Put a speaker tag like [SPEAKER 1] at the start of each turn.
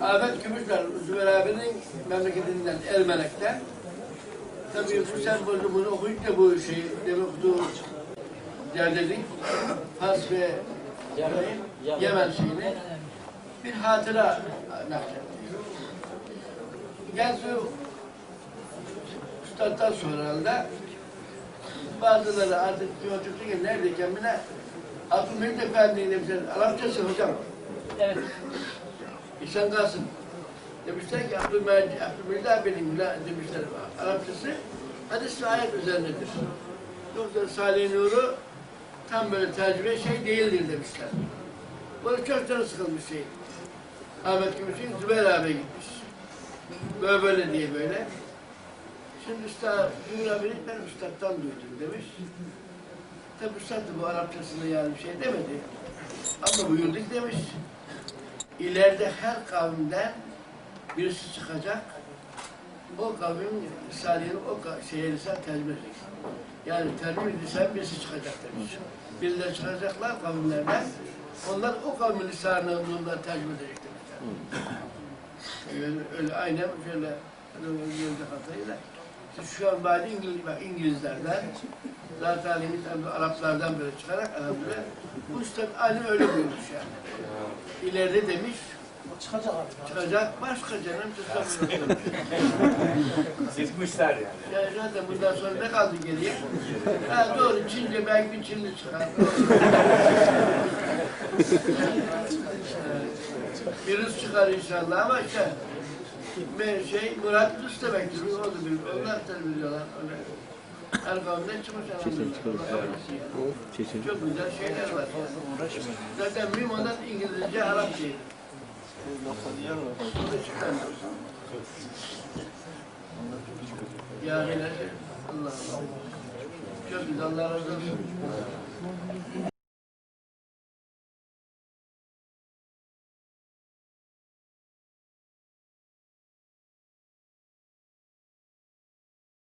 [SPEAKER 1] Ahmet Gümüşler, Zübeyir abinin memleketinden, Ermenek'ten. Tabii bu sembolü bunu okuyunca bu şeyi, demek okuduğu derledik. Fas ve Yemen şeyini bir hatıra nakşetti. Genç üstaddan sonra herhalde bazıları artık yolculukta ki neredeyken bile Abdülmecid Efendi'nin Arapçası hocam.
[SPEAKER 2] Evet.
[SPEAKER 1] İhsan Kasım. Demişler ki Abdülmecid, bile demişler Arapçası hadis ve ayet üzerindedir. Yoksa Salih Nur'u tam böyle tercüme şey değildir demişler. Böyle çok canı sıkılmış şey. Ahmet Gümüş'ün Zübeyir abi gitmiş. Böyle böyle diye böyle. Şimdi usta, Zübeyir abini ben üstadtan duydum demiş. Tabi üstad da bu Arapçasında yani bir şey demedi. Ama buyurduk demiş. İleride her kavimden birisi çıkacak. O kavmin lisanını o şeye lisan tercüme edecek. Yani tercüme lisan birisi çıkacak demiş. Birileri çıkacaklar kavimlerden. Onlar o kavmin lisanını bundan tercüme edecek demişler. Öyle, öyle aynen şöyle gözde hatayla. İşte şu an bari İngiliz, İngilizlerden, zaten Araplardan böyle çıkarak elhamdülillah. Bu üstad alim öyle buyurmuş yani. İleride demiş,
[SPEAKER 2] Çıkacak abi.
[SPEAKER 1] çıkacak başka canım çıkacak.
[SPEAKER 3] Çizmişler yani.
[SPEAKER 1] yani zaten bundan sonra ne kaldı geriye? Ha doğru, Çince belki bir Çinli çıkar. bir Rus çıkar inşallah ama işte bir şey Murat Rus demektir. O da bir, onlar biliyorlar. Öyle. Her kavimden çıkmış elhamdülillah. Yani. Çok güzel şeyler var. Zaten mühim olan İngilizce, Arapça. Yani Allah Allah. Çok güzel Allah razı olsun.